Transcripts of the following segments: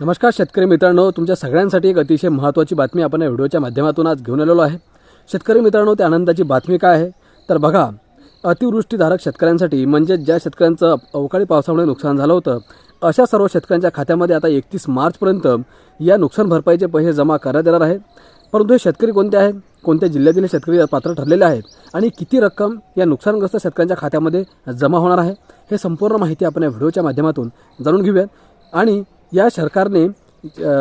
नमस्कार शेतकरी मित्रांनो तुमच्या सगळ्यांसाठी एक अतिशय महत्त्वाची बातमी आपण या व्हिडिओच्या माध्यमातून आज घेऊन आलेलो आहे. शेतकरी मित्रांनो त्या आनंदाची बातमी काय आहे? तर बघा अतिवृष्टीधारक शेतकऱ्यांसाठी म्हणजे ज्या शेतकऱ्यांचं अवकाळी पावसामुळे नुकसान झालं होतं अशा सर्व शेतकऱ्यांच्या खात्यामध्ये आता एकतीस मार्चपर्यंत या नुकसान भरपाईचे पैसे जमा करण्यात येणार आहे. परंतु हे शेतकरी कोणते आहेत? कोणत्या जिल्ह्यातील शेतकरी पात्र ठरलेले आहेत? आणि किती रक्कम या नुकसानग्रस्त शेतकऱ्यांच्या खात्यामध्ये जमा होणार आहे? हे संपूर्ण माहिती आपण या व्हिडिओच्या माध्यमातून जाणून घेऊयात. आणि या सरकारने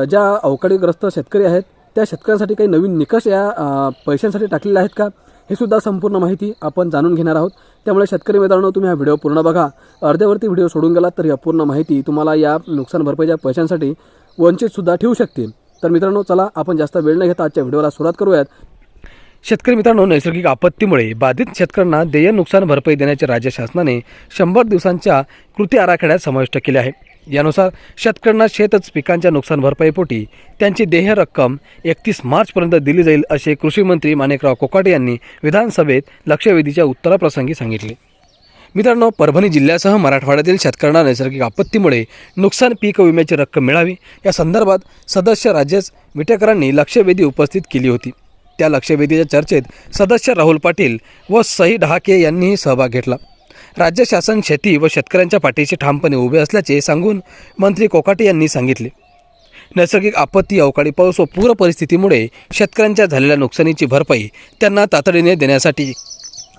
ज्या अवकाळीग्रस्त शेतकरी आहेत त्या शेतकऱ्यांसाठी काही नवीन निकष या पैशांसाठी टाकलेले आहेत का? हे सुद्धा संपूर्ण माहिती आपण जाणून घेणार आहोत. त्यामुळे शेतकरी मित्रांनो तुम्ही हा व्हिडिओ पूर्ण बघा. अर्ध्यावरती व्हिडिओ सोडून गेलात तर ही अपूर्ण माहिती तुम्हाला या नुकसान भरपाईच्या पैशांसाठी वंचितसुद्धा ठेवू शकते. तर मित्रांनो चला आपण जास्त वेळ न घेता आजच्या व्हिडिओला सुरुवात करूयात. शेतकरी मित्रांनो नैसर्गिक आपत्तीमुळे बाधित शेतकऱ्यांना देय नुकसान भरपाई देण्याचे राज्य शासनाने शंभर दिवसांच्या कृती आराखड्यात समाविष्ट केले आहे. यानुसार शेतकऱ्यांना शेतच पिकांच्या नुकसान भरपाईपोटी त्यांची देय रक्कम एकतीस मार्चपर्यंत दिली जाईल असे कृषी मंत्री माणिकराव कोकाटे यांनी विधानसभेत लक्षवेधीच्या उत्तराप्रसंगी सांगितले. मित्रांनो परभणी जिल्ह्यासह मराठवाड्यातील शेतकऱ्यांना नैसर्गिक आपत्तीमुळे नुकसान पीक विम्याची रक्कम मिळावी या संदर्भात सदस्य राजेश विटेकरांनी लक्षवेधी उपस्थित केली होती. त्या लक्षवेधीच्या चर्चेत सदस्य राहुल पाटील व सई डहाके यांनीही सहभाग घेतला. राज्य शासन शेती व शेतकऱ्यांच्या पाठीशी ठामपणे उभे असल्याचे सांगून मंत्री कोकाटे यांनी सांगितले. नैसर्गिक आपत्ती अवकाळी पाऊस व पूर परिस्थितीमुळे शेतकऱ्यांच्या झालेल्या नुकसानीची भरपाई त्यांना तातडीने देण्यासाठी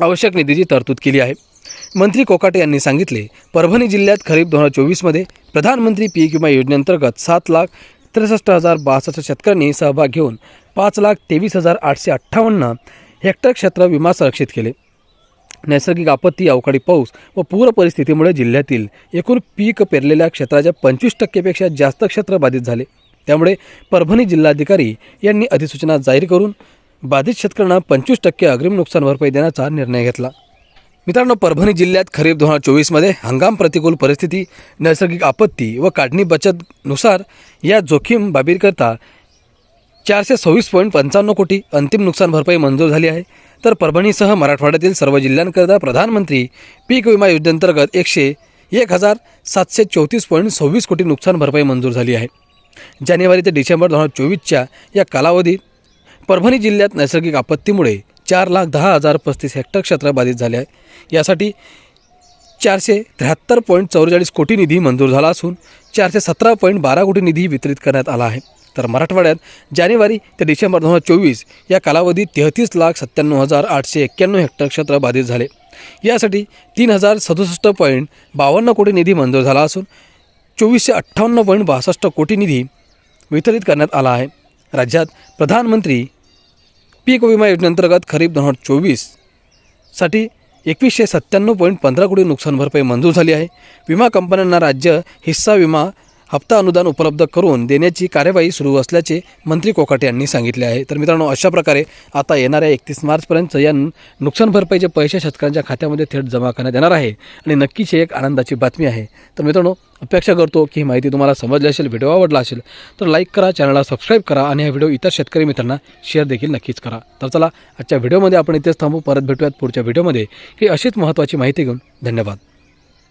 आवश्यक निधीची तरतूद केली आहे. मंत्री कोकाटे यांनी सांगितले परभणी जिल्ह्यात खरीप दोन हजार चोवीसमध्ये प्रधानमंत्री पीक विमा योजनेअंतर्गत सात लाख त्रेसष्ट हजार बासष्ट शेतकऱ्यांनी सहभाग घेऊन पाच लाख तेवीस हजार आठशे अठ्ठावन्न हेक्टर क्षेत्र विमा संरक्षित केले. नैसर्गिक आपत्ती अवकाळी पाऊस व पूर परिस्थितीमुळे जिल्ह्यातील एकूण पीक पेरलेल्या क्षेत्राच्या पंचवीस टक्केपेक्षा जास्त क्षेत्र बाधित झाले. त्यामुळे परभणी जिल्हाधिकारी यांनी अधिसूचना जाहीर करून बाधित शेतकऱ्यांना पंचवीस टक्के अग्रिम नुकसान भरपाई देण्याचा निर्णय घेतला. मित्रांनो परभणी जिल्ह्यात खरीप दोन हजार चोवीसमध्ये हंगाम प्रतिकूल परिस्थिती नैसर्गिक आपत्ती व काढणी बचतनुसार या जोखीम बाबीकरता चारशे सव्वीस पॉईंट पंचावन्न कोटी अंतिम नुकसान भरपाई मंजूर झाली आहे. तर परभणीसह मराठवाड्यातील सर्व जिल्ह्यांकरता प्रधानमंत्री पीक विमा योजनेअंतर्गत एकशे एक हजार सातशे चौतीस पॉईंट सव्वीस कोटी नुकसान भरपाई मंजूर झाली आहे. जानेवारी ते डिसेंबर दोन हजार चोवीसच्या या कालावधीत परभणी जिल्ह्यात नैसर्गिक आपत्तीमुळे चार लाख दहा हजार पस्तीस हेक्टर क्षेत्र बाधित झाले आहे. यासाठी चारशे त्र्याहत्तर पॉईंट चौवेचाळीस कोटी निधी मंजूर झाला असून चारशे सतरा पॉईंट बारा कोटी निधी वितरित करण्यात आला आहे. तर मराठवाड्यात जानेवारी ते डिसेंबर दोन हजार चोवीस या कालावधीत तेहतीस लाख सत्त्याण्णव हजार आठशे एक्क्याण्णव हेक्टर क्षेत्र बाधित झाले. यासाठी तीन हजार सदुसष्ट पॉईंट बावन्न कोटी निधी मंजूर झाला असून चोवीसशे अठ्ठावन्न पॉईंट बासष्ट कोटी निधी वितरित करण्यात आला आहे. राज्यात प्रधानमंत्री पीक विमा योजनेअंतर्गत खरीप दोन हजार चोवीससाठी एकवीसशे सत्त्याण्णव पॉईंट पंधरा कोटी नुकसान भरपाई मंजूर झाली आहे. विमा कंपन्यांना राज्य हिस्सा विमा हप्ता अनुदान उपलब्ध करून देण्याची कार्यवाही सुरू असल्याचे मंत्री कोकाटे यांनी सांगितले आहे. तर मित्रांनो अशा प्रकारे आता येणाऱ्या एकतीस मार्चपर्यंत या नुकसान भरपाईचे पैसे शेतकऱ्यांच्या खात्यामध्ये थेट जमा करण्यात येणार आहे. आणि नक्कीच एक आनंदाची बातमी आहे. तर मित्रांनो अपेक्षा करतो की ही माहिती तुम्हाला समजली असेल व्हिडिओ आवडला असेल तर लाईक करा चॅनलला सबस्क्राईब करा आणि हा व्हिडिओ इतर शेतकरी मित्रांना शेअर देखील नक्कीच करा. तर चला आजच्या व्हिडिओमध्ये आपण इथेच थांबू. परत भेटूयात पुढच्या व्हिडिओमध्ये. की अशीच महत्त्वाची माहिती घेऊन धन्यवाद.